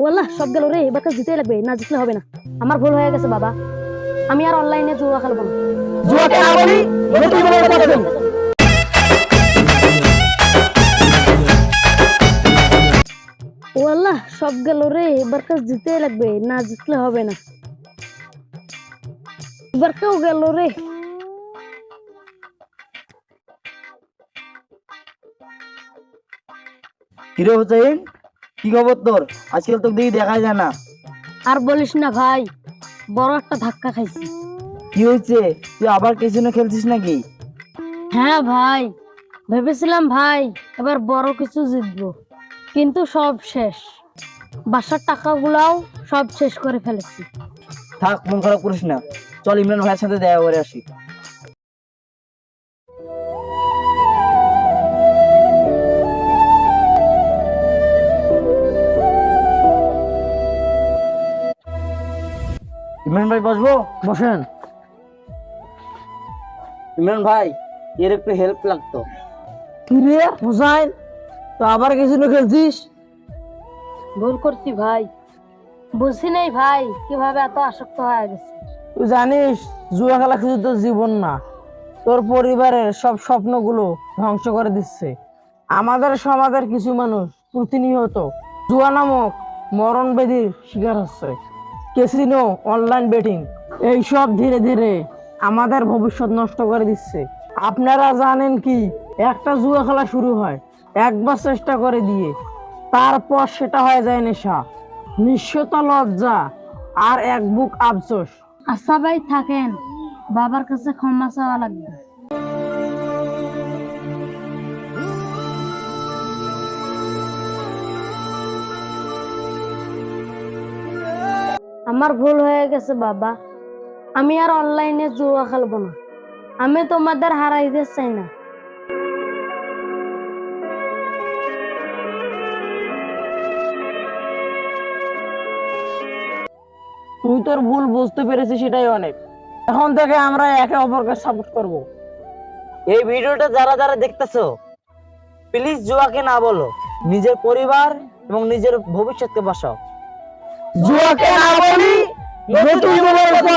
ওয়াল্লাহ সব গেল রে এবার জিতেই লাগবে না জিতলে হবে না। আমার ভুল হয়ে গেছে বাবা। আমি আর অনলাইনে জুয়া খেলব না। জুয়াকে না বলি নতুন বলে পাঠাবেন ওয়াল্লাহ সব গেল রে এবার তো জিতেই লাগবে না জিতলে হবে না। এবার কেউ গেল রে। কিরে হুসাইন? কি খবর তোর? আজকাল তো দেখি দেখা যায় না। আর বলিস না ভাই বড় একটা ধাক্কা খাইছি। কি হয়েছে? তুই আবার কেসিনো খেলছিস নাকি? হ্যাঁ ভাই ভেবেছিলাম ভাই এবার বড় কিছু জিতবো কিন্তু সব শেষ। বাসার টাকাগুলাও সব শেষ করে ফেলেছি। থাক মন খারাপ করিস না। চল ইমরান ভাইয়ের সাথে দেখা করে আসি। ইমরান ভাই বসবো? বসেন। ইমরান ভাই এর একটু হেল্প লাগতো। কি রে হুসাইন? তো আবার কিছু খেলছিস ভুল করছি ভাই। বুঝি নাই ভাই কীভাবে এত আসক্ত হয়ে গেছে। তুই জানিস জুয়া খেলা শুধু তোর জীবন না। তোর পরিবারের সব স্বপ্নগুলো ধ্বংস করে দিচ্ছে। আমাদের সমাজের কিছু মানুষ প্রতিনিয়ত জুয়া নামক মরণ ব্যাধির শিকার হচ্ছে। কেসিনো অনলাইন বেটিং এইসব ধীরে ধীরে আমাদের ভবিষ্যৎ নষ্ট করে দিচ্ছে। আপনারা জানেন কি? একটা জুয়া খেলা শুরু হয়, একবার চেষ্টা করে দিয়ে, তারপর সেটা হয়ে যায় নেশা, নিঃস্বতা লজ্জা আর এক বুক আফসোস। আচ্ছা ভাই, থাকেন। বাবার কাছে ক্ষমা চাওয়া লাগবে। আমার ভুল হয়ে গেছে, বাবা। আমি আর অনলাইনে জুয়া খেলব না। আমি তোমাদের হারাইতে চাই না। তুই তোর ভুল বুঝতে পেরেছিস, সেটাই অনেক। এখন থেকে আমরা একে অপরকে সাপোর্ট করব। এই ভিডিওটা যারা যারা দেখতেছো প্লিজ জুয়াকে না বলো। নিজের পরিবার এবং নিজের ভবিষ্যৎকে বাঁচাও। জুয়াকে না বলি নতুন জীবনের কথা